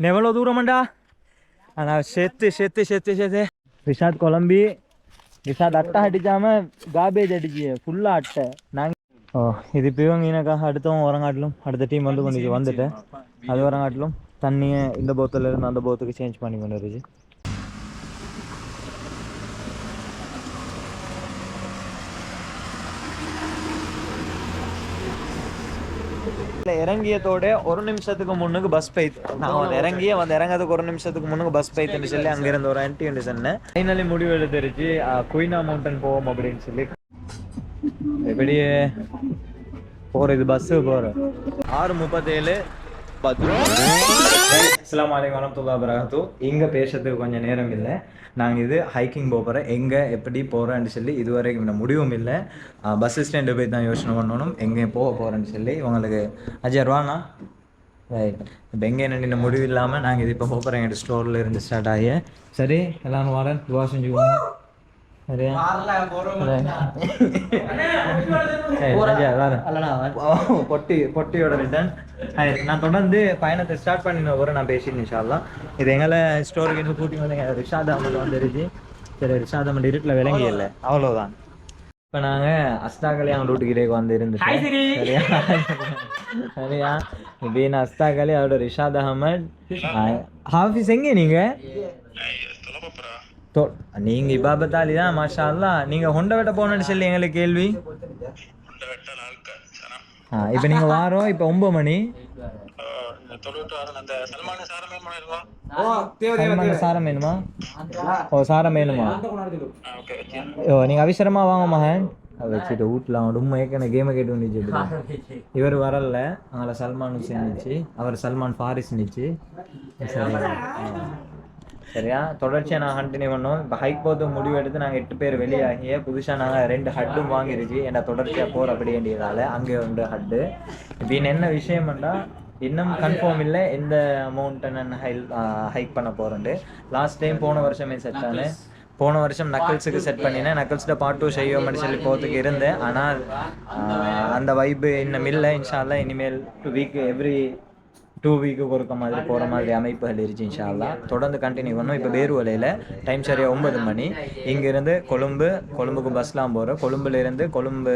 எவ்வளோ தூரமாண்டா ஆனால் செத்து செத்து செத்து செத்து ரிஷாத் குழம்பி விஷாத் அட்டை அடிக்காம காபேஜ் அடிச்சு ஃபுல்லாக அட்டை நாங்கள் ஓ இது இப்போ இவங்க எனக்கா அடுத்தவங்க அடுத்த டீம் வந்து கொஞ்சம் வந்துட்டு அது உரங்காட்டிலும் தண்ணியை இந்த போத்துல இருந்து அந்த போத்துக்கு சேஞ்ச் பண்ணி கொண்டு வருச்சு இல்ல, இறங்கியதோட ஒரு நிமிஷத்துக்கு முன்னுக்கு பஸ் போயிட்டு நான் வந்து இறங்கிய வந்து இறங்கிறதுக்கு ஒரு நிமிஷத்துக்கு முன்னுக்கு பஸ் போயிட்டுன்னு சொல்லி அங்க இருந்து ஒரு ஆன்டி வந்து சொன்னேன். ஃபைனலி முடிவு எடுத்துருச்சு. குயினா மவுண்டன் போவோம் அப்படின்னு சொல்லி. எப்படியே போறது பஸ் போறோம். ஆறு முப்பத்தேழு அஸ்லாம் வலைக்கம் வரமத்துல்லா வரகாத்து இங்கே பேசுறதுக்கு கொஞ்சம் நேரம் இல்லை. நாங்கள் இது ஹைக்கிங் போகிறோம் எங்கே எப்படி போகிறோன்னு சொல்லி இதுவரைக்கும் இந்த முடிவும் இல்லை. பஸ் ஸ்டாண்டு போய் தான் யோசனை பண்ணணும். எங்கே போக போகிறேன்னு சொல்லி உங்களுக்கு அஜய் ரூபாண்ணா ரைட் இப்போ எங்கே என்ன முடிவு இல்லாமல் நாங்கள் இது இப்போ போக போகிறோம் எங்கள் ஸ்டோரில் இருந்து ஸ்டார்ட் ஆகி. சரி எல்லாரும் வரேன். துவா செஞ்சுக்கோங்க. பொட்டியோட ரிட்டர்ன் நான் தொடர்ந்து பயணத்தை ஸ்டார்ட் பண்ணின ஒரு நான் பேசினேன் இன்ஷால்லாம் இது எங்களை ஸ்டோருக்கு இன்னும் கூட்டி வந்து ரிஷாத் அஹமத் வந்துருச்சு சரி ரிஷாத் அஹமத் இருட்டில் விளங்கி இல்லை அவ்வளோதான் இப்போ நாங்கள் அஸ்தாகலி அவங்க ரூட்டுக்கிட்டே வந்து இருந்துட்டோம் சரியா சரியா இப்போ நான் அஸ்தாகலி அவரோட ரிஷாத் அஹமத் ஹாஃபிஸ் எங்கே நீங்கள் தோ நீங்கள் இபாபத்தாலி தான் மாஷா அல்லா நீங்கள் ஹொண்ட வெட்ட போகணுன்னு சொல்லி எங்களுக்கு கேள்வி? ஆ இப்போ நீங்கள் வாரோம் இப்போ ஒன்பது மணி. சல்மான சாரம் வேணுமா? ஓ சாரம் வேணுமா? ஓ நீங்கள் அவசரமா வாங்க மகன். வச்சுட்டு வீட்டில் அவன் ரொம்ப ஏற்கனவே கேமை கேட்டு வந்துச்சு இவர் வரல. அவங்கள சல்மான் ஹுசேன் அவர் சல்மான் ஃபாரிஸ் நிச்சு. சரியா? தொடர்ச்சியாக நான் கண்டினியூ பண்ணோம். இப்போ ஹைக் போது முடிவு எடுத்து நாங்கள் எட்டு பேர் வெளியாகிய புதுசாக நாங்கள் ரெண்டு ஹட்டும் வாங்கிருச்சு. என்ன தொடர்ச்சியாக போகிற அப்படி வேண்டியதால் அங்கே உண்டு ஹட்டு இப்போ என்ன விஷயம்னா இன்னும் கன்ஃபார்ம் இல்லை எந்த மவுண்டன் ஹைல் ஹைக் பண்ண போகிறேன்ட்டு லாஸ்ட் டைம் போன வருஷமே செட் ஆனேன் போன வருஷம் நக்கல்ஸுக்கு செட் பண்ணினேன். நக்கல்ஸ்ட பார்ட் டூ செய்வோம்னு சொல்லி போகிறதுக்கு இருந்தேன். ஆனால் அந்த வைப்பு இன்னும் இல்லை. இன்ஷால்லாம் இனிமேல் டூ வீக் எவ்ரி டூ வீக்குக்கு ஒருக்க மாதிரி போகிற மாதிரி அமைப்புகள் இருந்துச்சு இன்ஷால்லா தொடர்ந்து கண்டினியூ பண்ணோம் இப்போ பேருவலையில் டைம் சரியாக ஒன்பது மணி. இங்கேருந்து கொழும்பு கொழும்புக்கு பஸ்லாம் போகிறோம் கொழும்புலேருந்து கொழும்பு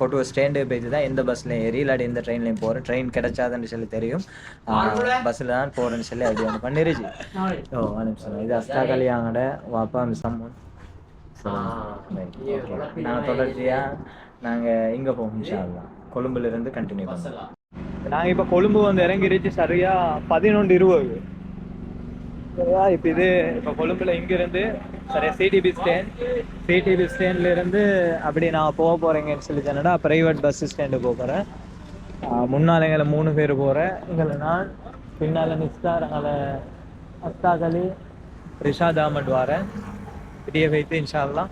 கொட்டுவ ஸ்டேண்டு போயிட்டு தான் எந்த பஸ்ஸில் ஏறி இல்லாட்டி எந்த ட்ரெயின்லையும் போகிறேன் ட்ரெயின் கிடைச்சாதுன்னு சொல்லி தெரியும். பஸ்ஸில் தான் போகிறேன்னு சொல்லி அப்படி ஒன்று பண்ணிருச்சு. ஓ நிமிஷம் இது அஸ்தாகலியாங்கட வாப்பா மிஸ்ஸம்மன் நாங்கள் தொடர்ச்சியாக நாங்கள் இங்கே போவோம் இன்ஷால்லா கொழும்புலேருந்து கண்டினியூ பண்ணுவோம். நாங்கள் இப்போ கொழும்பு வந்து இறங்கிருச்சு சரியா பதினொன்று இருபது. சரியா? இப்போ இது இப்போ கொழும்புல இங்கிருந்து சரியா சிடிபி ஸ்டேண்ட் சிடிபி ஸ்டேண்ட்ல இருந்து அப்படி நான் போக போறேங்கன்னு சொல்லி சொன்னடா ப்ரைவேட் பஸ் ஸ்டாண்டு போக போகிறேன் முன்னால் எங்களை மூணு பேர் போகிறேன் எங்களை நான் பின்னால் நிஸ்தார் எங்களை அஸ்தாகலி ரிஷாத் அஹமட் வரேன். பெரிய வைத்து இன்ஷால்லாம்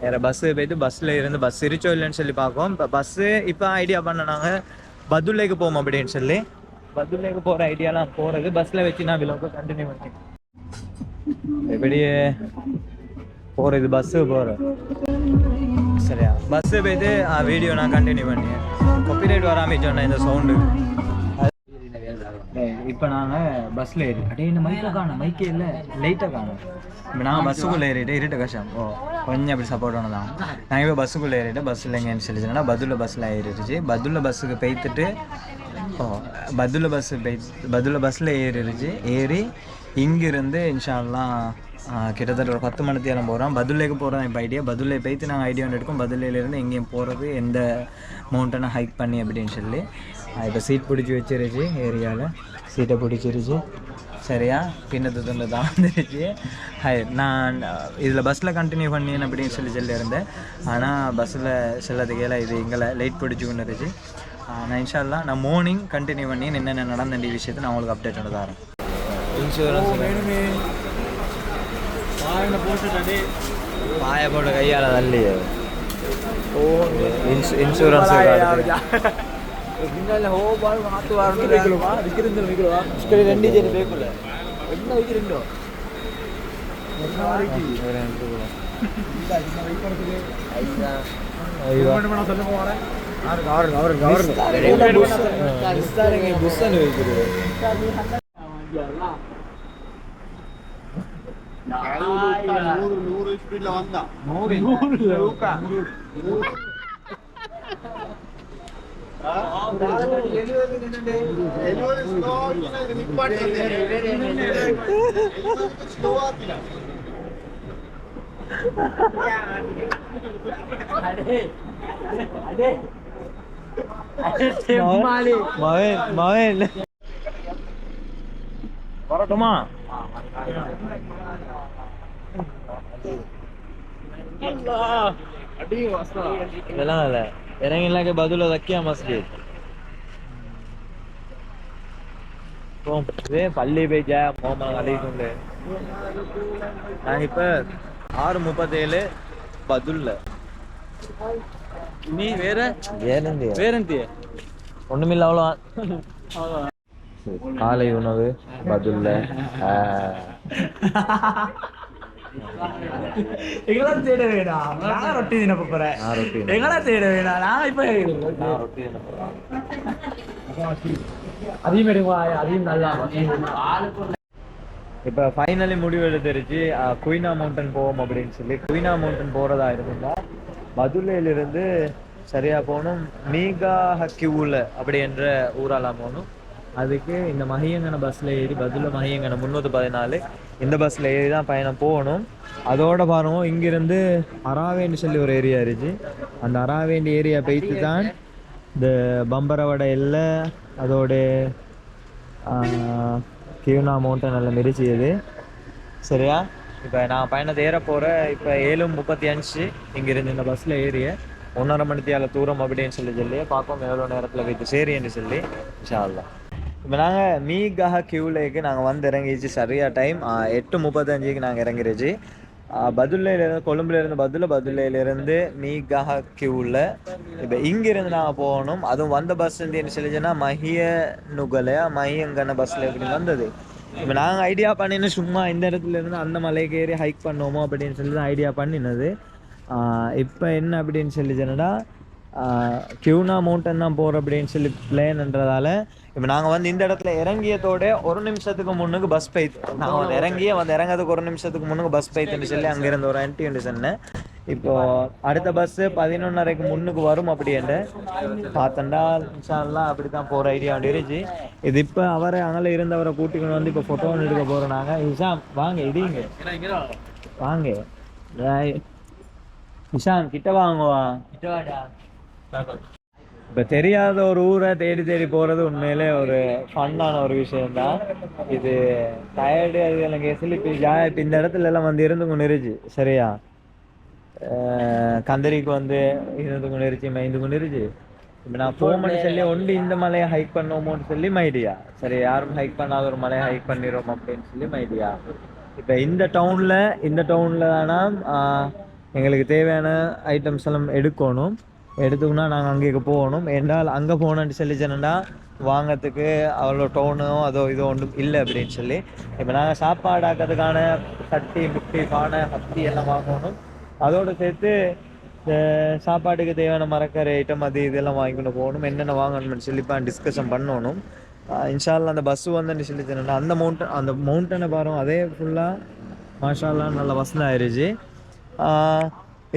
வேறு பஸ்ஸு போயிட்டு பஸ்ஸில் இருந்து பஸ் இருச்சோ இல்லைன்னு சொல்லி பார்ப்போம். இப்போ பஸ்ஸு இப்போ ஐடியா பண்ணனாங்க பதுல்லைக்கு போவோம் அப்படின்னு சொல்லி? பதுல்லைக்கு போகிற ஐடியாலாம் போகிறது பஸ்ஸில் வச்சு நான் விலோக்கு கண்டினியூ பண்ணி எப்படியே போகிறது பஸ்ஸு போகிறேன் சரியா. பஸ்ஸு போயிட்டு வீடியோ நான் கண்டினியூ பண்ணி காப்பிரைட் வராமல் சொன்னேன் இந்த சவுண்டு இப்போ நாங்கள் பஸ்ஸில் ஏறி அடே இந்த மைக்கை காணும். மைக்கே இல்லை. லைட்டாக காணும். இப்போ நாங்கள் பஸ்ஸுக்குள்ளே ஏறிட்டு இருட்டு கஷ்டம். ஓ கொஞ்சம் அப்படி சப்போர்ட் தான் நாங்கள் இப்போ பஸ்ஸுக்குள்ளே ஏறிட்டு பஸ்ஸில் எங்கேன்னு சொல்லி சொன்னால் பதுல்ல பஸ்ஸில் ஏறிடுச்சு. பதுல்ல பஸ்ஸுக்கு போய்த்துட்டு ஓ பதுல்ல பஸ்ஸு போய் பதுல்ல பஸ்ஸில் ஏறிடுச்சு. ஏறி இங்கிருந்து இன்ஷால்லாம் கிட்டத்தட்ட ஒரு பத்து மணிக்கு எல்லாம் போகிறோம் பதுல்லேக்கு போகிறோம் இப்போ ஐடியா பதுல்லே போய்த்து நாங்கள் ஐடியா ஒன்று எடுக்கோம். பதுல்லையிலேருந்து எங்கேயும் போகிறது எந்த மவுண்டனை ஹைக் பண்ணி அப்படின்னு சொல்லி. இப்போ சீட் பிடிச்சி வச்சிருச்சு ஏரியாவில் சீட்டை பிடிச்சிருச்சு. சரியா? பின்னத்து துண்டு தான் வந்துருச்சு. ஹை நான் இதில் பஸ்ஸில் கண்டினியூ பண்ணினேன் அப்படின்னு சொல்லி சொல்லியிருந்தேன். ஆனால் பஸ்ஸில் செல்லதுக்கேல இது எங்களை லைட் பிடிச்சி கொண்டு இருந்துச்சு நான் இன்ஷால்லா நான் மார்னிங் கண்டினியூ பண்ணி என்னென்ன நடந்த விஷயத்தை நான் உங்களுக்கு அப்டேட் பண்ண தரேன். இன்சூரன்ஸ் பாய போட்டு கையால தள்ளி ஓ இன்சூரன்ஸ் பின்னால ஓ பால் மாத்து வாரணும் வைக்கலவா விக்கிருந்து வைக்கலவா இஷ்டரி ரெண்டு ஜெனி பேக்குல என்ன வைக்கிறீங்களோ அவருக்கு அவருக்கு அவருக்கு నూరు నూరు స్పీడ్ లో వంద నూరు నూరు అదే అదే అదే మోహన్ మోహన్ வரட்டுமா? இதெல்லாம் இல்ல. இறங்கிலாக்க பதில தக்கியா மஸ்ஜித். இதே பள்ளி பேஜா மோமா அலைக்குண்டு நான் இப்ப ஆறு முப்பத்தேழு பதுல்ல. நீ வேற ஏனந்தி வேறந்தி ஒண்ணுமில்ல அவ்வளோ காலை உணவு பதுல்ல எங்கெல்லாம் தேட வேணாம் நான் ரொட்டி தினப்ப போறேன். நான் ரொட்டி தின்ன எங்கெல்லாம் தேட வேணாம் நான் இப்ப எடுவா நல்லா ஃபைனலி முடிவு எடுத்துருச்சு. குயினா மவுண்டன் போவோம் அப்படின்னு சொல்லி. குயினா மவுண்டன் போறதா இருந்தா பதுல்லையில இருந்து சரியா போகணும். மீகா ஹக்கியூல அப்படி என்ற ஊராலாம் போகணும். அதுக்கு இந்த மகியங்கன பஸ்ஸில் ஏறி பதில் மகியங்கன முன்னூத்தி பதினாலு இந்த பஸ்ஸில் ஏறி தான் பயணம் போகணும். அதோட பாருவோம் இங்கேருந்து அராவேன்னு சொல்லி ஒரு ஏரியா இருந்துச்சு அந்த அராவேண்டி ஏரியா போயிட்டு தான் இந்த பம்பரவடை இல்லை அதோட கியூனா மவுண்டன் எல்லாம் மிரிச்சியது சரியா? இப்போ நான் பயணத்தை ஏற போகிறேன் இப்போ ஏழு முப்பத்தி அஞ்சு இங்கேருந்து இந்த பஸ்ஸில் ஏறிய ஒன்றரை மணித்தியால தூரம் அப்படின்னு சொல்லி சொல்லி பார்ப்போம் எவ்வளோ நேரத்தில் வைத்து என்று சொல்லி இன்ஷால்லா இப்போ நாங்கள் மீகஹ கியூலேக்கு நாங்கள் வந்து இறங்கிச்சு சரியா டைம் எட்டு முப்பத்தஞ்சுக்கு நாங்கள் இறங்கிருச்சு. பதுல்லையிலேருந்து கொழும்புலேருந்து பதுல பதுல்லையிலேருந்து மீகஹ கியூவில் இப்போ இங்கேருந்து நாங்கள் போகணும். அதுவும் வந்த பஸ் வந்து என்ன சொல்லிச்சுன்னா மஹிய நுகலையா மஹியங்கன பஸ்ஸில் எப்படி வந்தது. இப்போ நாங்கள் ஐடியா பண்ணினு சும்மா இந்த இடத்துல இருந்து அந்த மலைக்கு ஏறி ஹைக் பண்ணுவோமோ அப்படின்னு சொல்லி தான் ஐடியா பண்ணினது. இப்போ என்ன அப்படின்னு சொல்லி சொன்னா கியூனா மவுண்டன் தான் போகிறோம் அப்படின்னு சொல்லி பிளேன்ன்றதால இப்போ நாங்கள் வந்து இந்த இடத்துல இறங்கியதோட ஒரு நிமிஷத்துக்கு முன்னுக்கு பஸ் பைத் நாங்கள் வந்து இறங்கியே வந்து இறங்கிறதுக்கு ஒரு நிமிஷத்துக்கு முன்னுக்கு பஸ் பைத்துன்னு சொல்லி அங்கேருந்து ஒரு ஆன்டி ஒன்று சொன்னேன். இப்போ அடுத்த பஸ்ஸு பதினொன்னரைக்கு முன்னுக்கு வரும் அப்படின்ட்டு பார்த்தண்டா இன்ஷால்லாம் அப்படி தான் போகிற ஐடியா இருந்துச்சு. இது இப்போ அவரை அங்கே இருந்தவரை கூட்டிக்கணும் வந்து இப்போ ஃபோட்டோ எடுக்க போகிறோம் நாங்கள் இஷாம் வாங்க இடிங்க வாங்க. இஷாம் கிட்ட வாங்குவா இப்போ தெரியாத ஒரு ஊரை தேடி தேடி போகிறது உண்மையிலே ஒரு ஃபன்னான ஒரு விஷயம்தான். இது டயர்டு அது எனக்கு கேஸில் இப்போ ஜா இப்போ இந்த இடத்துல எல்லாம் வந்து இருந்து கொண்டு சரியா? கந்தரிக்கு வந்து இருந்து கொண்டு மைந்து கொண்டு இப்போ நான் போகணும்னு சொல்லி ஒன்று இந்த மலையை ஹைக் பண்ணுவோமோன்னு சொல்லி மைடியா சரி யாரும் ஹைக் பண்ணாத ஒரு மலையை ஹைக் பண்ணிடுவோம் அப்படின்னு சொல்லி மைடியா இப்போ இந்த டவுனில் இந்த டவுனில் தானா ஆஹ், எங்களுக்கு தேவையான ஐட்டம்ஸ் எல்லாம் எடுக்கணும். எடுத்துக்கணும் நாங்கள் அங்கேக்கு போகணும். என்றால் அங்கே போகணும்னு சொல்லி சொன்னா வாங்கிறதுக்கு அவ்வளோ டோனோ அதோ இதோ ஒன்றும் இல்லை அப்படின்னு சொல்லி. இப்போ நாங்கள் சாப்பாடு ஆக்கிறதுக்கான சட்டி முட்டி பானை ஹத்தி எல்லாம் வாங்கணும். அதோடு சேர்த்து இந்த சாப்பாட்டுக்கு தேவையான மரக்கறி ஐட்டம் அது இதெல்லாம் வாங்கிக்கொண்டு போகணும். என்னென்ன வாங்கணும்னு சொல்லி இப்போ டிஸ்கஷன் பண்ணணும். ஆஹ் இன்ஷால்லா அந்த பஸ் வந்து சொல்லி சொன்னா அந்த மவுண்டன் அந்த மவுண்டனை பாருங்க அதே ஃபுல்லாக மாஷால்லாம் நல்ல வசனம் ஆயிருச்சு.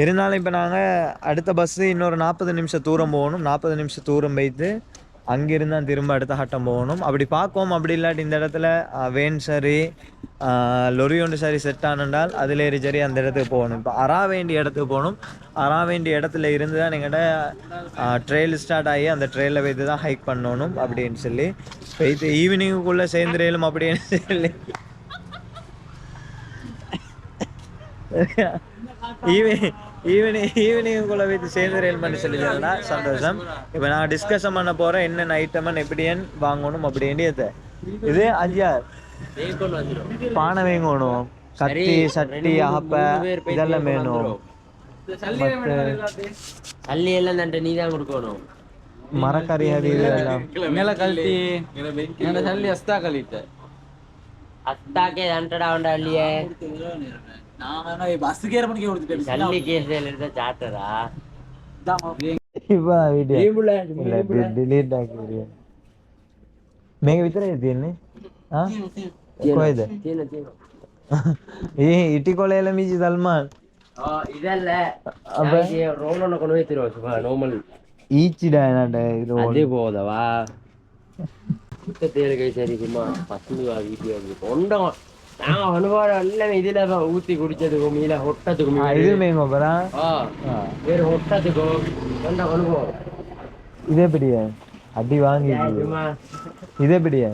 இருந்தாலும் இப்போ நாங்கள் அடுத்த பஸ்ஸு இன்னொரு நாற்பது நிமிஷம் தூரம் போகணும். நாற்பது நிமிஷம் தூரம் போயிட்டு அங்கிருந்து தான் திரும்ப அடுத்த ஹட்டம் போகணும். அப்படி பார்ப்போம் அப்படி இல்லாட்டி இந்த இடத்துல வேன் சரி ஆஹ் லொரி ஒன்று சரி செட் ஆனண்டால் அதில் ஏறி சரி அந்த இடத்துக்கு போகணும். இப்போ அரா வேண்டிய இடத்துக்கு போகணும். அரா வேண்டிய இடத்துல இருந்து தான் எங்கிட்ட ட்ரெயில் ஸ்டார்ட் ஆகி அந்த ட்ரெயிலில் வைத்து தான் ஹைக் பண்ணணும் அப்படின்னு சொல்லி போயிட்டு ஈவினிங்குள்ளே சேர்ந்துரையிலும் அப்படின்னு சொல்லி. ஈவினிங் ஈவினிங் ஈவினிங்குள்ளே வித் சேர்ந்து ரெயில் பண்ணி சொல்லிடுறா சந்தோஷம். இப்போ நான் டிஸ்கஷன் பண்ண போறேன் என்னென்ன ஐட்டம் எப்படியன் வாங்கணும் அப்படின்ட்டு இது அஞ்சார் பானை வேங்கணும் சட்டி சட்டி அப்ப இதெல்லாம் வேணும். சல்லி எல்லாம் நண்டு நீ தான் கொடுக்கணும். மரக்கறி அது இதெல்லாம். மேல கழட்டி சல்லி அஸ்தா கழிட்ட அஸ்தாக்கே தண்டடா உண்டா இல்லையே මේක විතරයි තියෙන්නේ කොයිද ඒ ඉටි කොලේල මිචි සල්මාන් இதல்ல. அப்ப? ரோல் ஒண்ணு கொண்டு போய் தருவோம் சும்மா நார்மல் ஈச்சிடா என்னடா இது அதே போதவா? குத்த தேர்கை சரி சும்மா பசங்க வீடியோ ஒன்றான் நாங்க அனுபவம் எல்லாமே இதுல ஊத்தி குடிச்சதுக்கும் மீல ஒட்டத்துக்கும் இது மேங்க ஒபரா ஆ வேற ஒட்டத்துக்கும் கொண்ட அனுபவம் இது எப்படியா அடி வாங்கி இது எப்படியா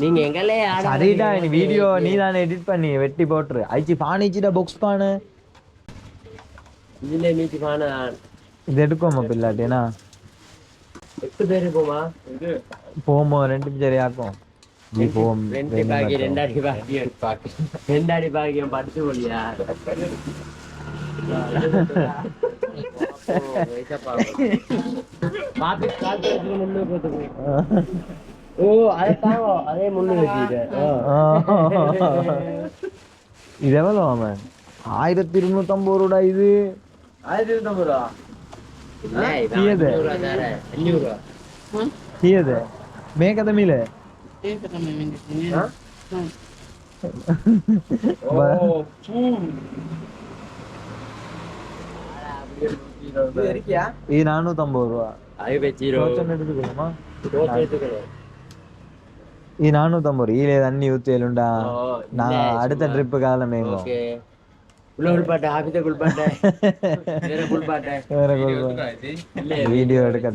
நீங்க எங்களே ஆட சரிடா நீ வீடியோ நீ தானே எடிட் பண்ணி வெட்டி போட்டுரு ஐச்சி பானிச்சிடா பாக்ஸ் பானு இதுல மீச்சு பான இது எடுக்கோமா பிள்ளாட்டினா எட்டு பேரு போமா போமோ ரெண்டு ரெண்டு பாக்கி ரெண்டாடி பாக்கியம் போலியா ஓ அதே முன்னு இது எவ்வளோ அவன் ஆயிரத்தி இருநூத்தம்பது ரூபா இது. ஆயிரத்தி இருநூத்தம்பது ரூபா? தீயது. அஞ்சூறு ரூபா இது நானூத்தம்பது ரூபா எடுத்துக்கணும் இது நானூத்தம்பது ரூபா தண்ணி நான் அடுத்த. ட்ரிப்பு காலம் இல்ல வீடியோ எடுக்க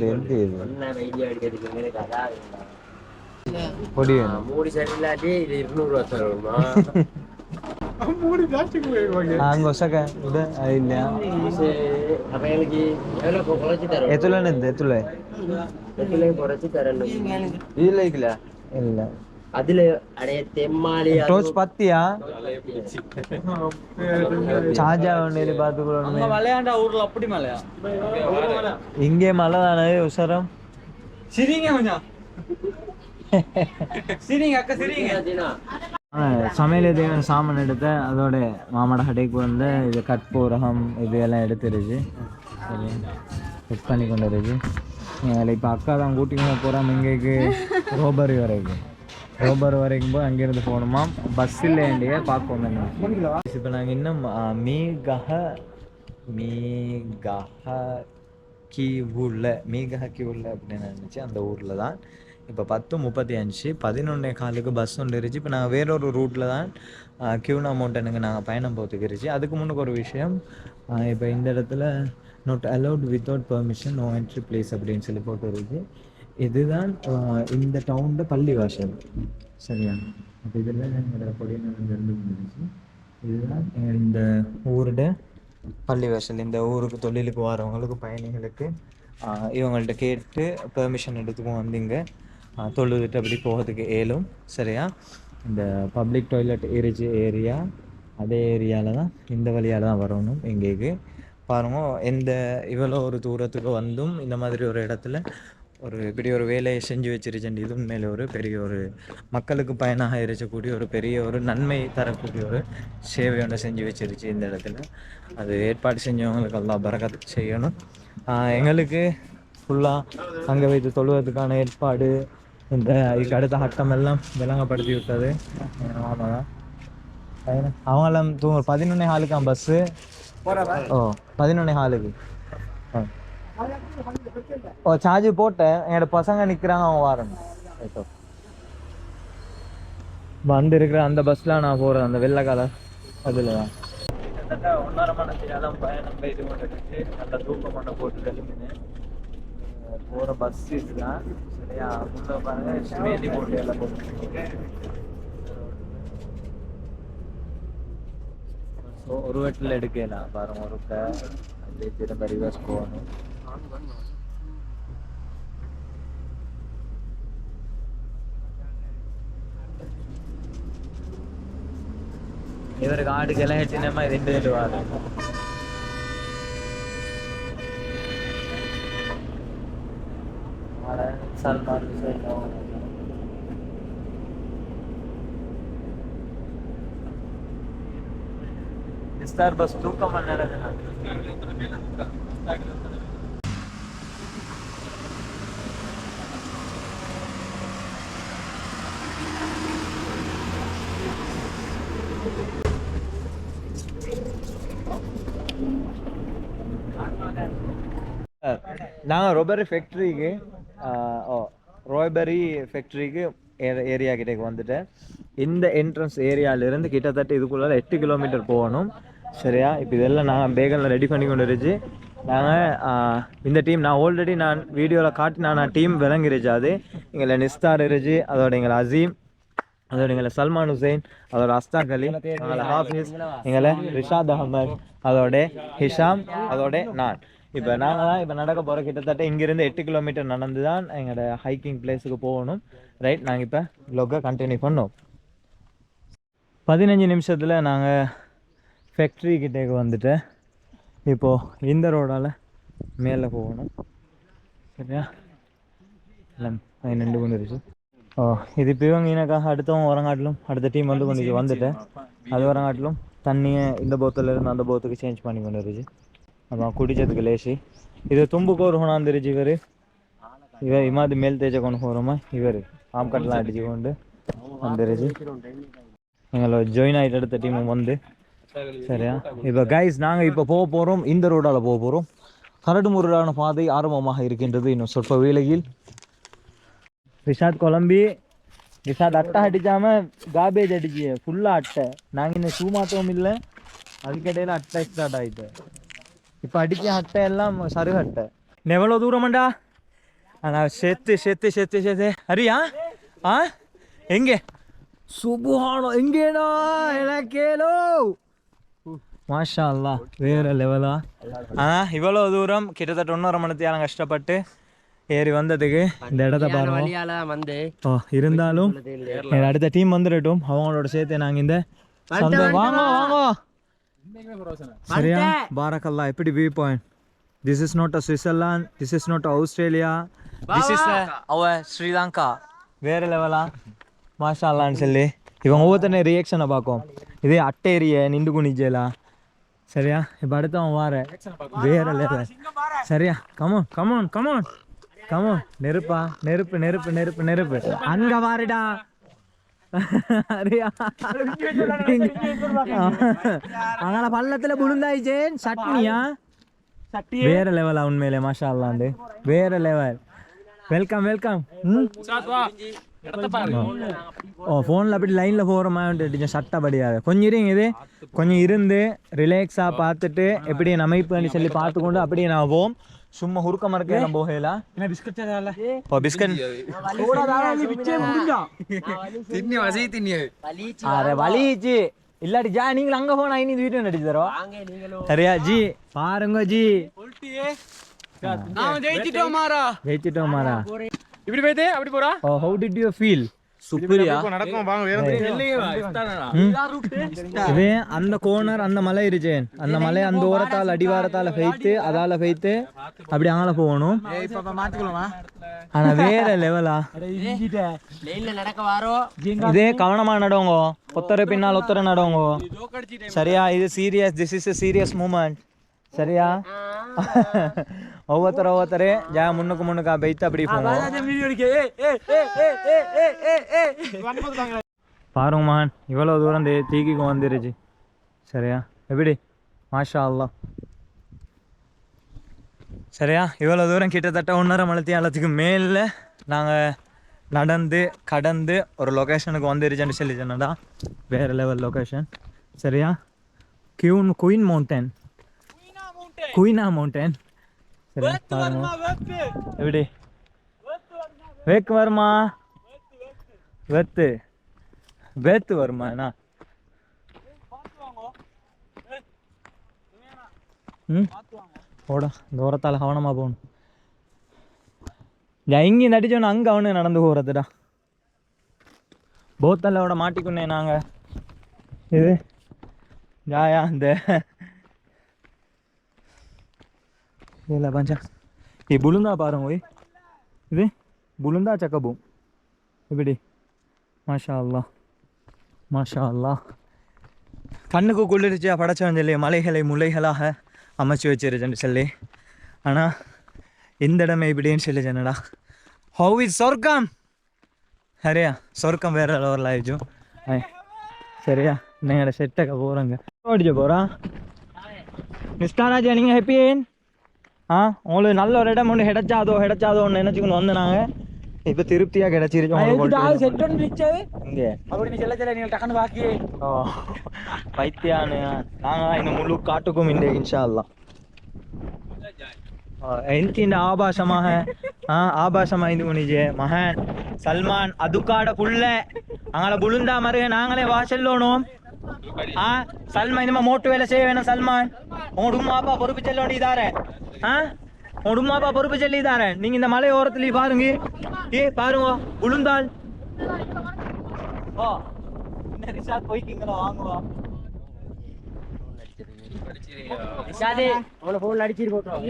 பொடி வேணும் மூடி சரியில்லாட்டி இது இருநூறு ரூபா தருமா அங்க ஒசக்க இது அது இல்லையா? அப்ப எனக்கு எவ்வளவு குறைச்சி தரும் எத்துல நின்று எத்துல? எட்டுலயும் குறைச்சி தரணும். இதுல இருக்குல்ல? இல்ல. அதுல அடைய தெம்மாளி டோச் பத்தியா? சார்ஜா ஒன்று பார்த்துக்கணும் அங்க மலையாண்டா ஊர்ல அப்படி மலையா இங்கே மழை தானே உசரம் சிரிங்க கொஞ்சம். சிரிங்க அக்கா சிரிங்க. சமையல் தேவன் சாமான் எடுத்த அதோட மாமட கடைக்கு வந்து இது கற்பூரகம் இது எல்லாம் எடுத்துருச்சு செக் பண்ணி கொண்டு இருக்கு அதில் இப்போ அக்கா தான் கூட்டிங்க போகிறோம் இங்கேக்கு ரோபரி வரைக்கும். ரோபர் வரைக்கும் போய் அங்கேருந்து போகணுமா? பஸ் இல்லைண்டியே பார்ப்போம் என்ன? இப்போ நாங்கள் இன்னும் மீகஹ மீகஹ கி ஊரில் மீகஹ கீ ஊரில் அப்படின்னு நினச்சி அந்த ஊரில் தான் இப்போ பத்து முப்பத்தி அஞ்சு பதினொன்னே காலுக்கு பஸ் ஒன்று இருந்துச்சு. இப்போ நாங்கள் வேறொரு ரூட்டில் தான் கியூனா மவுண்டனுக்கு நாங்கள் பயணம் போகிறதுக்கு இருந்துச்சு. அதுக்கு முன்னுக்கு ஒரு விஷயம் இப்போ இந்த இடத்துல not allowed without permission no entry place அப்படின்னு சொல்லி போட்டு இதுதான் இந்த டவுனோட பள்ளி வாசல். சரியா? அப்போ இதில் எங்களோட கொடியினர் இருந்து வந்துருச்சு இதுதான் இந்த ஊரோட பள்ளி வாசல். இந்த ஊருக்கு தொழிலுக்கு வரவங்களுக்கு பயணிகளுக்கு இவங்கள்ட்ட கேட்டு பெர்மிஷன் எடுத்துக்கும் வந்தீங்க தொழுதுட்டு அப்படி போகிறதுக்கு ஏலும் சரியா? இந்த பப்ளிக் டாய்லெட் ஏரிச்சு ஏரியா அதே ஏரியாவில் தான் இந்த வழியால் தான் வரணும் எங்கேக்கு பாருங்க எந்த இவ்வளோ ஒரு தூரத்துக்கு வந்தும் இந்த மாதிரி ஒரு இடத்துல ஒரு இப்படி ஒரு வேலையை செஞ்சு வச்சிருச்சேன் இது உண்மையில ஒரு பெரிய ஒரு மக்களுக்கு பயனாக இருக்கக்கூடிய ஒரு பெரிய ஒரு நன்மை தரக்கூடிய ஒரு சேவை ஒன்று செஞ்சு வச்சிருச்சு இந்த இடத்துல. அது ஏற்பாடு செஞ்சவங்களுக்கு எல்லாம் பரக்கத்து செய்யணும். எங்களுக்கு ஃபுல்லாக அங்கே வைத்து தொழுவதுக்கான ஏற்பாடு இந்த இதுக்கு அடுத்த ஹட்டம் எல்லாம் விளங்கப்படுத்தி விட்டது. ஆமாம் தான் அவங்களாம் தூ பதினொன்னே ஹாலுக்கா பஸ்ஸு ஓ பதினொன்னே ஹாலுக்கு. ஓ சார்ஜ் போட்டேன். என்னோட பசங்க நிற்கிறாங்க அவங்க வரணும். வந்து இருக்கிற அந்த பஸ்ல நான் போகிறேன் அந்த வெள்ளை கலர் அதில் தான். கிட்டத்தட்ட ஒன்றரை மணி நேரம் பயணம் இது பண்ணிட்டு நல்ல தூக்கம் பண்ண போட்டு போகிற பஸ் இதுதான். சரியா? உள்ள பாருங்க சிமேலி போட்டு போட்டு ஸோ ஒரு வெட்டில் எடுக்கலாம் பாருங்க ஒரு அப்படியே திரும்ப ரிவர்ஸ் போகணும். இவருக்கு ஆடுக்கெல்லாம் எட்டினமா ரெண்டு ரெண்டு வாரம் हमारा सलमान हुसैन का होना बस तू का मन रखना ना रोबरी फैक्ट्री के ஓ ரோய்பரி ஃபேக்ட்ரிக்கு ஏரியா கிட்டே வந்துட்டேன். இந்த என்ட்ரன்ஸ் ஏரியாவிலேருந்து கிட்டத்தட்ட இதுக்குள்ளே எட்டு கிலோமீட்டர் போகணும். சரியா? இப்போ இதெல்லாம் நாங்கள் பேகனில் ரெடி பண்ணி கொண்டு இருந்துச்சு நாங்கள் இந்த டீம் நான் ஆல்ரெடி நான் வீடியோவில் காட்டி நான் டீம் விளங்கிருச்சு அது எங்களை நிஸ்தார் இருச்சு அதோட எங்களை அசீம் அதோட எங்களை சல்மான் ஹுசைன் அதோட அஸ்தாக் அலி எங்களை ஹாஃபிஸ் எங்களை ரிஷாத் அகமது அதோட ஹிஷாம் அதோட நான். இப்போ நாங்கள் தான் இப்போ நடக்க போகிற கிட்டத்தட்ட இங்கேருந்து எட்டு கிலோமீட்டர் நடந்து தான் எங்களோட ஹைக்கிங் பிளேஸுக்கு போகணும். ரைட் நாங்கள் இப்போ வ்ளாகை கண்டினியூ பண்ணோம். பதினஞ்சு நிமிஷத்தில் நாங்கள் ஃபேக்ட்ரி கிட்டேக்கு வந்துட்டு இப்போது இந்த ரோடால் மேலே போகணும். சரியா? எல்லாம் பன்னெண்டு கொண்டுருச்சு ஓ இது இப்போ இவங்க எனக்காக அடுத்தவங்க வரங்காட்டிலும் அடுத்த டீம் வந்து கொஞ்சம் வந்துட்டேன் அது வரங்காட்டிலும் தண்ணியை இந்த போத்தில் இருந்து அந்த போத்துக்கு சேஞ்ச் பண்ணி கொண்டு இருந்துச்சு அதான் குடிச்சதுக்கு லேசி. இது தும்புக்கு ஒரு கொண்டாந்துருச்சு இவர். இவர் இமாதி மேல் தேஜ கொண்டு போகிறோமா இவர். ஆம்கட்லாம் அடிச்சு கொண்டு வந்துருச்சு. எங்களோட ஜாயின் ஆகிட்டு அடுத்த டீமும் வந்து. சரியா? இப்போ கைஸ் நாங்கள் இப்போ போக போகிறோம் இந்த ரோடால் போக போகிறோம் கரடு முரடான பாதை ஆரம்பமாக இருக்கின்றது இன்னும் சொற்ப வேலையில் ரிஷாத் குழம்பி ரிஷாத் அட்டை அடிச்சாம காபேஜ் அடிச்சு. ஃபுல்லாக அட்டை. நாங்கள் இன்னும் ஷூ மாற்றவும் இல்லை. அதுக்கிடையில் அட்டை ஸ்டார்ட் ஆகிட்டு இப்போ அடிச்ச அட்டை எல்லாம் சருகு அட்டை. எவ்வளோ தூரமாண்டா நான் செத்து செத்து செத்து செத்து. அரியா? ஆ? எங்கே? சுபஹானோ எங்கேடா? எனக்கேலோ மாஷா அல்லா வேற லெவலா ஆ? இவ்வளோ தூரம் கிட்டத்தட்ட ஒன்றரை மணி நேரம் கஷ்டப்பட்டு ஏறி வந்ததுக்கு இந்த இடத்த பாருங்க. வழியால வந்து ஓ இருந்தாலும் அடுத்த டீம் வந்துடட்டும் அவங்களோட சேர்த்து நாங்கள் இந்த வாங்க வாங்க. சரியா பாரக்கல்லா எப்படி view point this is not a Switzerland this is not Australia this is அவ ஸ்ரீலங்கா வேற லெவலா மாஷா அல்லான்னு சொல்லி இவங்க ஒவ்வொருத்தனை ரியாக்ஷனை பார்க்கும் இதே அட்டேரிய நின்று குனிஜேலா சரியா இப்போ அடுத்தவன் வார வேற லெவல் சரியா கமோன் கமோன் கமோன் கமோன் நெருப்பா நெருப்பு நெருப்பு நெருப்பு நெருப்பு அங்க வாருடா அறியா அங்கே பள்ளத்துல புழுந்தாயிச்சேன் சட்னியா வேற லெவலா உண்மையிலே மாஷா அல்லாண்டு வேற லெவல் வெல்கம் வெல்கம் ஓ ஃபோனில் அப்படி லைனில் போகிற மாதிரி சட்டப்படியாக கொஞ்சம் இருங்க இது கொஞ்சம் இருந்து ரிலாக்ஸாக பார்த்துட்டு எப்படி அமைப்புன்னு சொல்லி பார்த்துக்கொண்டு அப்படியே நான் போவோம் சும்மா உருக்கம் இருக்க நம்ம போகல என்ன பிஸ்கட் தரல ஓ பிஸ்கட். தோட தாராலி பிச்சே முடிஞ்சா. தின்னி வசி தின்னி. வலிச்சு அரே வலிச்சு. இல்லாடி ஜா நீங்க அங்க போனா இனி வீட்டு நடிச்சு தரோ வாங்க நீங்களோ சரியா ஜி. பாருங்க ஜி. உல்டியே நான் ஜெயிச்சிட்டோம் மாரா ஜெயிச்சிட்டோம் மாரா இப்படி போயிதே அப்படி போறா? ஓ how did you feel Supriya. நடக்கும். வாங்க வேற இது அந்த கோனர் அந்த மலை இருச்சேன் அந்த மலை அந்த ஓரத்தால் அடிவாரத்தால வைத்து அதால வைத்து அப்படி அங்கால போகணும். ஆனா வேற லெவலா லைன்ல நடக்க வாரோ. இதே கவனமா நடவுங்க ஒத்தரை பின்னால் ஒத்தரை நடவுங்க சரியா இது serious this is serious moment சரியா? ஒவ்வொருத்தர் ஒவ்வொருத்தர். ஜா முன்னுக்கு முன்னுக்கா பைத்து அப்படி போவோம். பாருங்க மான் இவ்வளோ தூரம் தே தீக்கிக்கு வந்துருச்சு. சரியா? எப்படி? மாஷா அல்லா சரியா? இவ்வளோ தூரம் கிட்டத்தட்ட ஒன்றரை மலத்தி ஆழத்துக்கு மேலே நாங்கள் நடந்து கடந்து ஒரு லொக்கேஷனுக்கு வந்துருச்சுன்னு சொல்லி சொன்னடா வேறு லெவல் லொக்கேஷன் சரியா? கியூன் குயின் மவுண்டன் குயினா மவுண்டன் எப்படி? வேக்கு வருமா? வெத்து வேத்து. வருமா என்ன? ம்? ஓடா தூரத்தால் கவனமாக போகணும். இங்கே நடிச்சோன்னு அங்கே அவனு நடந்து போகிறதுடா போத்தல்லோட மாட்டிக்குன்னே நாங்கள் இது? ஜாயா இந்த ఇలా పంచ ఈ బులుందా పారం இது ఇది బులుందా చక్కబు ఇప్పుడు மாஷா அல்லா மாஷா அல்லா கண்ணுக்கு குளிர்ச்சியா படைச்சவன் சொல்லி மலைகளை முளைகளாக அமைச்சு வச்சிருச்சுன்னு சொல்லி ஆனால் இந்த இடமே இப்படின்னு சொல்லி சொன்னடா ஹவு இஸ் சொர்க்கம் சரியா சொர்க்கம் வேற லெவலில் ஆயிடுச்சோம் சரியா நீங்கள் செட்டக்க போகிறோங்க ஓடிச்சு போகிறோம் நீங்க நீங்கள் ஹெப்பியேன் ஆ? உங்களுக்கு நல்ல ஒரு இடம் ஒன்று கிடைச்சாதோ கிடைச்சாதோ ஒன்று நினச்சிக்கணும் வந்து நாங்கள் இப்போ திருப்தியாக கிடைச்சிருக்கோம் செட் ஒன்று இந்த முழு காட்டுக்கும் இந்த இன்ஷா எல்லாம் എനിക്ക് എന്റെ ആഭാസമാഹ ആ ആഭാസമായി തോന്നിച്ചേ മഹാൻ സൽമാൻ അതുക്കാടെ പുള്ള അങ്ങനെ പുളുന്താ മറുക നാങ്ങളെ വാശല്ലോണോ ಆ ಸಲ್ಮಾನ್ ನಿಮ್ಮ ಮೋಟು ವೇಲೆ ಸೇವೆನ ಸಲ್ಮಾನ್ உங்க அப்பா பொறுப்பு செல்லோடி இதாரே ஆ உங்க உம்மா அப்பா பொறுப்பு செல்லி இதாரே நீங்க இந்த மலை ஓரத்துல பாருங்க ஏ பாருங்க உளுந்தால் ஓ இந்த ரிஷாத் போய்க்கிங்களா வாங்குவா நிஷாதே அவனை போன்ல அடிச்சிட்டு போட்டோம்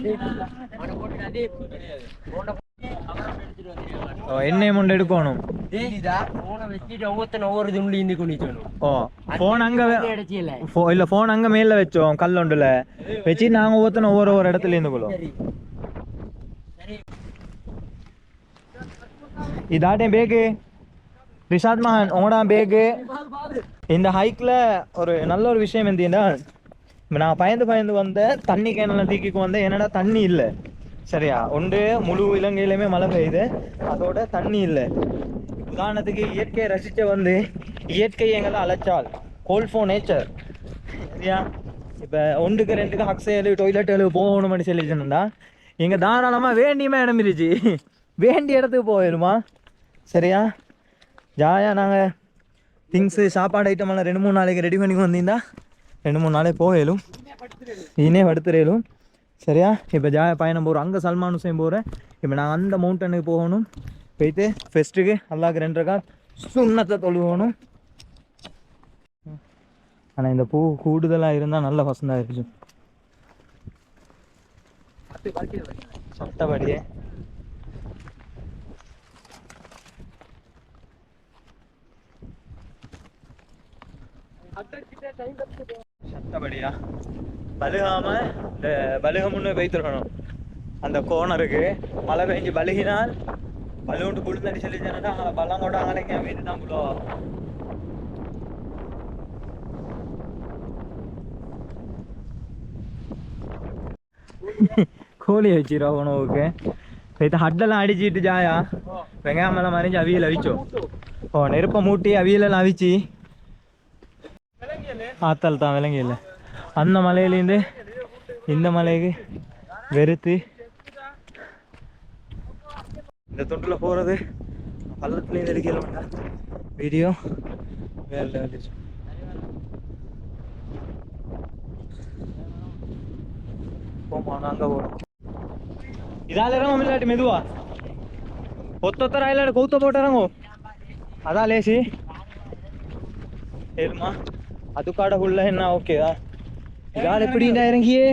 அங்க வே- அடிச்சில்ல ஃபோ இல்ல ஃபோன் அங்க மேல வச்சோம் கல்லொண்டுல வச்சு நாங்க ஒவ்வொருத்தனும் ஒவ்வொரு ஒரு இடத்துல இருந்து கொள்ளும் இதாட்டேன் பேக்கு ரிஷாத் மகன் உங்களோட பேக்கு இந்த ஹைக்ல ஒரு நல்ல ஒரு விஷயம் என்னன்னா நான் பயந்து பயந்து வந்தேன் தண்ணி கேனல தீக்கிக்கு வந்தேன் என்னடா தண்ணி இல்லை சரியா? ஒன்று முழு இலங்கையிலுமே மழை பெய்யுது. அதோட தண்ணி இல்லை. உதாரணத்துக்கு இயற்கையை ரசிச்ச வந்து இயற்கை எங்களை அழைச்சால் கோல் நேச்சர் சரியா? இப்போ ஒன்றுக்கு ரெண்டுக்கு ஹக்ஸையலு டொய்லெட் எழுவு போகணும்னு சொல்லிச்சுன்னா இங்கே தாராளமாக வேண்டியமாக இடம் இருந்துச்சு வேண்டிய இடத்துக்கு போயிடுமா? சரியா? ஜாயா நாங்கள் திங்ஸு சாப்பாடு ஐட்டம் எல்லாம் ரெண்டு மூணு நாளைக்கு ரெடி பண்ணி வந்தீங்கன்னா ரெண்டு மூணு நாளைக்கு போயிடும் இனே படுத்துறையிலும் சரியா? இப்போ ஜாயா பயணம் போகிறோம் அங்கே சல்மான் ஹுசைன் போகிறேன் இப்போ நான் அந்த மவுண்டனுக்கு போகணும். போயிட்டு ஃபெஸ்ட்டுக்கு அல்லாக்கு ரெண்டு ரகா சுண்ணத்தை தொழுகணும். ஆனால் இந்த பூ கூடுதலாக இருந்தால் நல்ல வசந்தாக இருக்கு. சட்டப்படியே சட்டப்படியா பழுகாம இந்த பழுகமுன்னு வைத்திருக்கணும். அந்த கோணருக்கு மழை பெஞ்சு பழுகினால் பலுண்டு புழுந்தடி சொல்லி சொன்னா அங்கே பள்ளம் கூட அங்கே வீடு தான் புலோ கோழி வச்சிரோ உணவுக்கு. போயிட்டு ஹட்டெல்லாம் அடிச்சிட்டு ஜாயா. வெங்காயம் எல்லாம் மறைஞ்சு அவியல் அவிச்சோம் ஓ நெருப்பை மூட்டி அவியலெல்லாம் அவிச்சு. ஆத்தல் தான் விலங்கு இல்லை. அந்த மலையிலேருந்து இந்த மலைக்கு வெறுத்து இந்த தொண்டில் போகிறது பள்ளத்துலேருந்து எடுக்கல வீடியோ வேறு லெவல் போமா நாங்க போகிறோம் இதால இறங்கும் இல்லாட்டி மெதுவா? ஒத்தொத்தர இல்லாட்டி கௌத்த போட்டு இறங்கும் அதான் லேசி. ஏழுமா அது உள்ள என்ன ஓகேதா இதால் எப்படிடா இறங்கியே?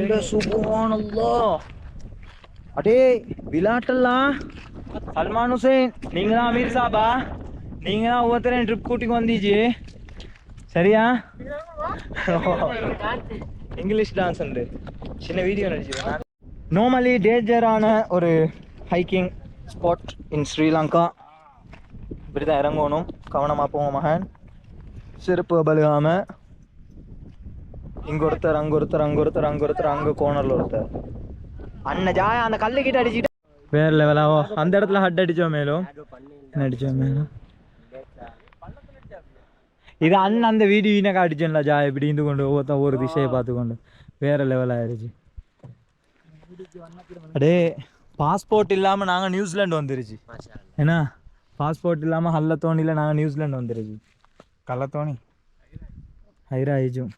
இந்த சுபஹானல்லாஹ் அடே விளாட்டெல்லாம். சல்மான் ஹுசைன் நீங்க தான் அமீர் சாபா? நீங்க தான் ஒவ்வொருத்தரையும் ட்ரிப் கூட்டிக்கு வந்தீச்சு. சரியா? இங்கிலீஷ் டான்ஸ் உண்டு. சின்ன வீடியோ நடிச்சிருக்கேன் நார்மலி டேஞ்சரான ஒரு ஹைக்கிங் ஸ்பாட் இன் ஸ்ரீலங்கா இப்படி தான் இறங்கணும். கவனமாக போவோம் மகன். செருப்பு பலுகாம இங்க ஒருத்தர் அங்க ஒருத்தர் அங்க ஒருத்தர் அங்க ஒருத்தர். அங்க கோணர்ல ஒருத்தர் அண்ணன் ஜாயா அந்த கல்லு கிட்ட அடிச்சுட்டு வேற லெவலாவோ அந்த இடத்துல ஹட் அடிச்சோம் மேலும். என்ன அடிச்சோம் மேலும்? இது அண்ணன் அந்த வீடியோ இனக்கா அடிச்சோம்ல ஜா இப்படி இருந்து கொண்டு ஒவ்வொருத்தன் ஒரு திசையை பார்த்து கொண்டு. வேற லெவல் ஆயிருச்சு. அடே பாஸ்போர்ட் இல்லாம நாங்க நியூசிலாந்து வந்துருச்சு. என்ன? பாஸ்போர்ட் இல்லாம ஹல்லத்தோணில நாங்க நியூசிலாந்து வந்துருச்சு. கள்ளத்தோணி. ஹைரா ஐஜும்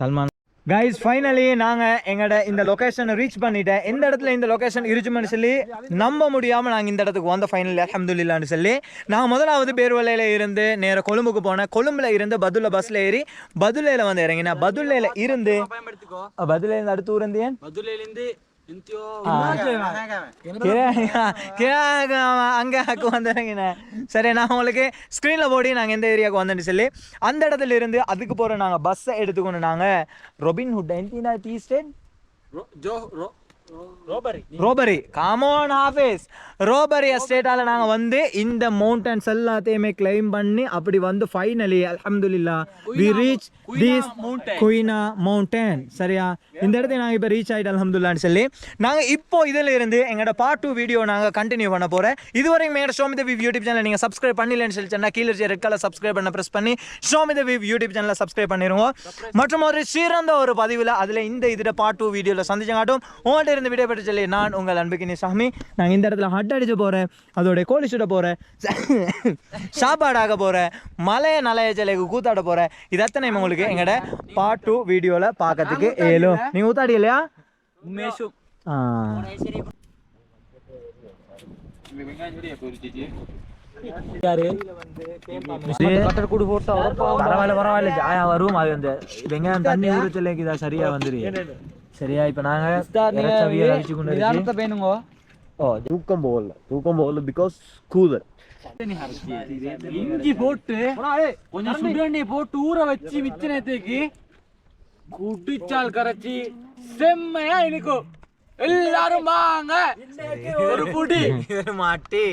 சல்மான் கைஸ் ஃபைனலி நாங்கள் எங்களோட இந்த லொக்கேஷனை ரீச் பண்ணிட்டேன். எந்த இடத்துல இந்த லொக்கேஷன் இருச்சுமென்னு சொல்லி நம்ப முடியாமல் நாங்கள் இந்த இடத்துக்கு வந்த ஃபைனல் அலமதுல்லான்னு சொல்லி. நான் முதலாவது பேர்வலையில் இருந்து நேராக கொழும்புக்கு போனேன். கொழும்புல இருந்து பதுல பஸ்ஸில் ஏறி பதுலையில் வந்து இறங்கினேன். பதுலையில் இருந்து பதுலையில் அடுத்து ஊர் வந்து அங்கே வந்துடுறீங்கண்ணே சரி நான் உங்களுக்கு ஸ்க்ரீனில் போடி நாங்கள் எந்த ஏரியாவுக்கு வந்தேன்னு சொல்லி அந்த இடத்துல இருந்து அதுக்கு போகிற நாங்கள் பஸ்ஸை எடுத்துக்கொண்டு நாங்கள் ரொபின் ஹுட் என்டினா டீ ஸ்டேட் ஜோ ரோ ரோபரி காமோன் ஆஃபீஸ் ரோபரி எஸ்டேட்டால நாங்க வந்து இந்த மவுண்டன்ஸ் எல்லாத்தையுமே கிளைம் பண்ணி அப்படி வந்து ஃபைனலி அல்ஹம்துலில்லா வி ரீச் திஸ் குயினா மவுண்டன் சரியா? இந்த இடத்துல நாங்க இப்போ ரீச் ஆயிட்டு அல்ஹம்துலில்லான்னு சொல்லி. நாங்க இப்போ இதுல இருந்து எங்களோட பார்ட் டூ வீடியோ நாங்க கண்டினியூ பண்ண போறோம் இதுவரைக்கும் எங்களோட ஷோமித விவ் யூடியூப் சேனல் நீங்க சப்ஸ்கிரைப் பண்ணலன்னு சொல்லி கீழே ரெட் கலர் சப்ஸ்கிரைப் பண்ண பிரஸ் பண்ணி ஷோமித விவ் யூடியூப் சேனலை சப்ஸ்கிரைப் பண்ணிருங்க. மற்றும் ஒரு சிறந்த ஒரு பதிவில் அதில் இந்த இதில் பார்ட் டூ வீடியோவில் சந்திச்சங்காட்டும் உங்கள்கிட்ட இருந்து விடைபெற்று சொல்லி நான் உங்கள் அன்புக்கினி சாமி நான் இந்த இடத்துல ஹட் அடிச்சு போகிறேன் அதோட கோழி சுட போகிறேன் சாப்பாடாக போகிறேன் மலைய நலைய சிலைக்கு கூத்தாட போகிறேன் இது அத்தனை உங்களுக்கு எங்களோட பார்ட் டூ வீடியோவில் பார்க்கறதுக்கு ஏலும். நீங்கள் ஊத்தாடி இல்லையா? ஆ. பரவாயில்ல பரவாயில்ல. ஜாயா வரும் அது அந்த வெங்காயம் தண்ணி இதா சரியா வந்துரு. சரியா? இப்ப நாங்க இறைச்சவியை அவிச்சு கொண்டு இருக்கு. நிதானத்தை பேணுங்கோ ஓ தூக்கம் போகல. தூக்கம் போகல பிகாஸ் கூதல். இஞ்சி போட்டு கொஞ்சம் சுடுதண்ணி போட்டு ஊற வச்சு மிச்ச நேரத்துக்கு குடிச்சால் கரைச்சி செம்மையா இனிக்கும். எல்லாரும் வாங்க. ஒரு புடி. மாட்டி.